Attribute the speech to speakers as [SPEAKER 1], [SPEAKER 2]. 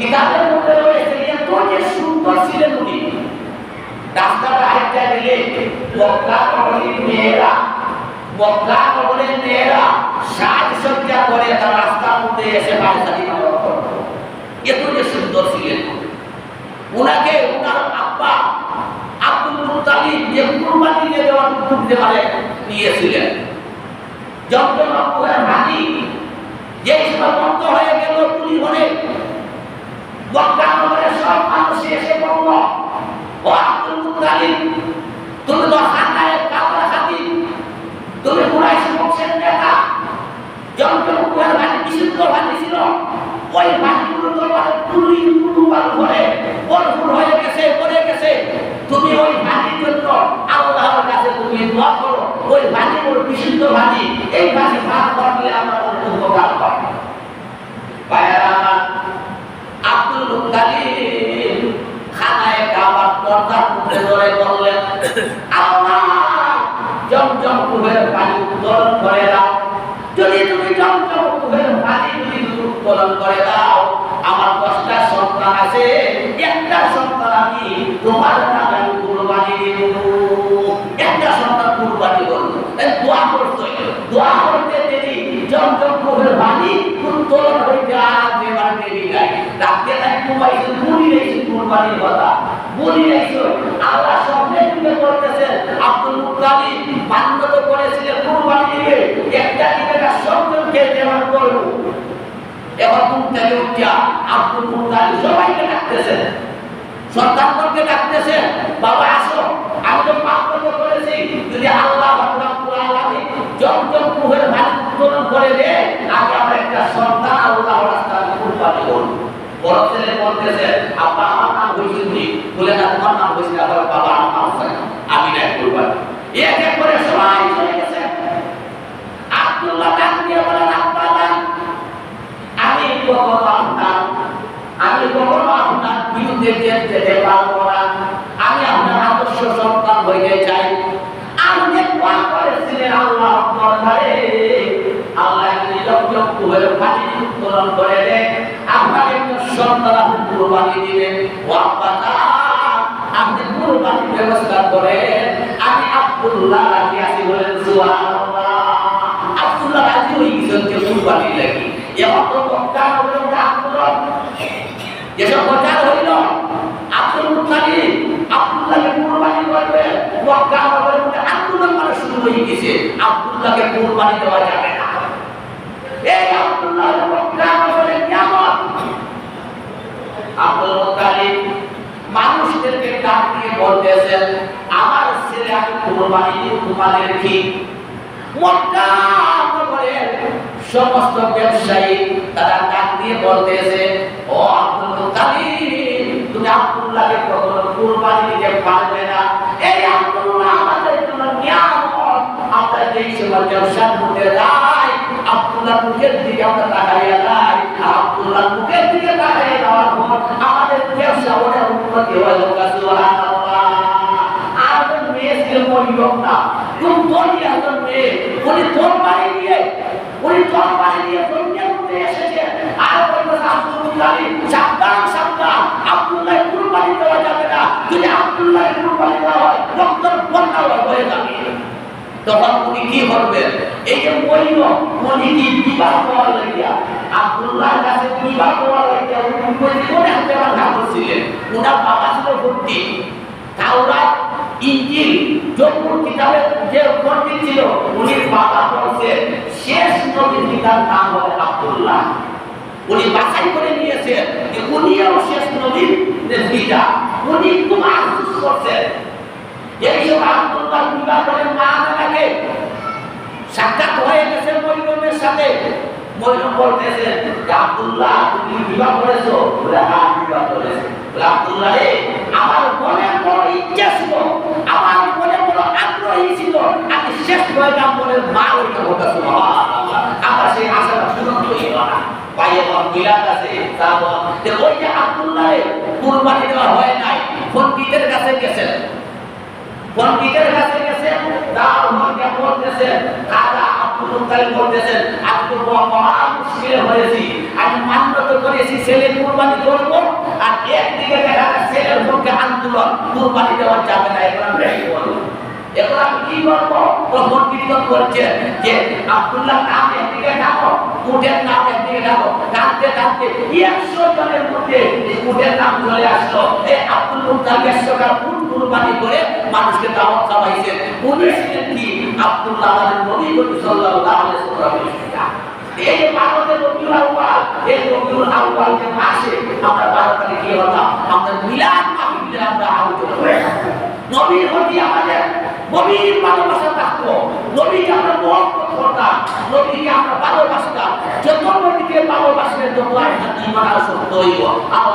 [SPEAKER 1] কিতাবের মধ্যে রয়েছে? এত যে সুন্দর ছিলেন উনি। রাস্তাটা হাইটা গেলে মক্কা নগরীর মেয়েরা। মক্কা নগরের মেয়েরা সাজসজ্জা করে তার রাস্তার মধ্যে এসে যে সুন্দর ছিলেন ওনাকে ওনার আব্বা আব্দুল যে কুরবানি দিয়ে দেওয়ার উদ্যোগ দেওয়ারে নিয়েছিলেন। যখন যে সময় হয়ে গেল পুলি হলে নগরের সব মানুষ এসে বলল ও আব্দুল তুমি তো কাপড় হাতি। তুমি কুরাইশ বংশের নেতা। কুয়ার বাড়ি বিশুদ্ধ বাড়ি ছিল। ওই বাড়িগুলো তোমার পুলুবার ঘরে বরফুর হয়ে গেছে, পড়ে গেছে। তুমি ওই বাড়ির জন্য আল্লাহর কাছে তুমি দোয়া করো। ওই ওর বিশুদ্ধ বাড়ি এই বাড়ি ভাগ করলে আমরা উপকার পাই ভাইয়ারা আব্দুল খানায় কাবার পর্দার মধ্যে ধরে বললেন আল্লাহ জমজম কুহের পানি উত্তোলন করে দাও। যদি তুমি জমজম কুহের পানি যদি উত্তোলন করে দাও, আমার দশটা সন্তান আছে, একটা সন্তান আমি তোমার নামে আমি কুরবানি দেব। একটা সন্তান কুরবানি করব দোয়া করতে দোয়া করতে দেরি। জমজম কুহের পানি উত্তোলন দেরি নাই কুমাইছে মুড়ি রেখেছে কুরবানির কথা মুড়ি রেখেছে আল্লাহ স্বপ্নে তুলে করতেছেন আব্দুল মুতালিব বান্যত করেছিলেন কুরবানি দিবে, একটা দিবে না সবজনকে দেওয়ার করব? এবার মুক্তাকে উঠিয়া আব্দুল মুতালিব সবাইকে ডাকতেছেন সন্তানকে ডাকতেছেন বাবা, আসো, আমি তো পাপ করেছি যদি আল্লাহ রাব্বুল কুহের করে দে আমি আমার একটা সন্তান আল্লাহ রাস্তায় কুরবানি করব। বড় ছেলে বলতেছে আব্বা আমার নাম হয়েছে বলে না তোমার নাম হয়েছে না বলে, বাবা আমার নাম আমি নাই কুরবানি এক এক করে সবাই চলে গেছে আব্দুল্লাহ ডাক দিয়ে বলেন আব্বা যান, আমি কখনো আপনার আমি কখনো আপনার বিরুদ্ধে যেতে পারব না আমি আপনার আদর্শ সন্তান হইতে চাই আমি যে দোয়া করেছিলেন আল্লাহ দরবারে আল্লাহ আপনি যখন হয়ে পানি উত্তোলন করে দেন আপনার একজন সন্তান আপনি কুরবানি যান, আপনি কুরবানির ব্যবস্থা করেন। আমি আব্দুল্লাহ রাজি আছি বলেন আব্দুল্লাহ রাজি গেছেন যে কুরবানি লাগি। এবার তো মক্কা নগরে আব্দুল্লাহ। যেসব প্রচার হইল আব্দুল মুতালিব আব্দুল্লাহকে কুরবানি করবে। নগরের মধ্যে আব্দুল্লাহ মানে শুরু হয়ে গেছে। আব্দুল্লাহকে কুরবানি দেওয়া যাবে না। এই মক্কা নগরের নিয়ামত আব্দুল মুতালিব মানুষদেরকে ডাক দিয়ে বলতেছেন, আমার ছেলে আমি কুরবানি তোমাদের কি সমস্ত ব্যবসায়ী তারা ডাক দিয়ে বলতেছে, ও আব্দুল মুতালিব তুমি আব্দুল্লাহকে কখনো কুরবানি দিতে পারবে না। এই আব্দুল্লাহ আমাদের জন্য নিয়ামত। আমরা যেই সময় ব্যবসার মধ্যে যাই, আব্দুল্লাহ মুখের দিকে আমরা তাকাইয়া দিকে তাকাইয়া যাওয়ার পর আমাদের ব্যবসা ওটা উন্নতি হয় লোক দেওয়া যাবে না যদি আব্দুল্লাহ কুরবানি দেওয়া হয় রক্তের বন্যা হয়ে যাবে তখন উনি কি করবেন? এই যে মরিল উনি কি বিবাহ করার লাগিয়া ওনার বাবা ছিল ভর্তি তাওরাত ইঞ্জিল কিতাবের যে পণ্ডিত ছিল উনি বাবা বলছে শেষ নবীর পিতার নাম হবে উনি বাছাই করে নিয়েছেন যে উনিও শেষ নবীর পিতা উনি খুব আফসোস করছেন এইসব আব্দুল্লাহ মা নানাকে সাক্ষাৎ হয়ে গেছে মরিয়মের সাথে। মরিয়ম বলতেছে যে, আব্দুল্লাহ বিবাহ করেছ বলে হ্যাঁ বিবাহ করেছি বলে আব্দুল্লাহ রে আমার মনে বড় ইচ্ছা ছিল আমার মনে বড় আগ্রহী ছিল আমি পয়গাম্বরের মা হইতে হতো আমার সেই আশাটা পূরণ না। পায়ে আমার মিলাদ আছে, যে ওই যে আব্দুল্লাহ কুরবানি দেওয়া হয় নাই, পণ্ডিতের কাছে গেছেন পণ্ডিতের কাছে গেছে তার মধ্যে বলতেছে দাদা আব্দুল মুতালিব বলতেছেন তো বড় মহা মুশকিলে হয়েছি। আমি মান্যত করেছি, ছেলে কুরবানি করব, আর একদিকে দেখা ছেলের পক্ষে আন্দোলন, কুরবানি দেওয়া যাবে না এখন আমি কি করব এখন আমি কি করব তখন কীর্তন করছে যে আব্দুল্লাহ নাম একদিকে ডাকো, উটের নাম একদিকে ডাকো। ডাকতে ডাকতে একশো মধ্যে উটের নাম চলে আসলো। এই আব্দুল মুতালিব একশো করে মানুষকে দাওয়াত ছিলেন কি? আব্দুল্লাহ আমাদের নবী এই ভারতের রবিউল আউয়াল, এই রবিউল আউয়াল যে মাসে আমরা বারো তারিখে হতাম আমরা মিলাদ মাহফিলে আমরা আলোচনা করে। নবীর প্রতি আমাদের নবীর ভালোবাসা থাকতো। নবীকে আমরা মহব্বত করতাম নবীকে আমরা ভালোবাসতাম। যত নবীকে ভালোবাসলে তোমার ইমান আসক্ত হইব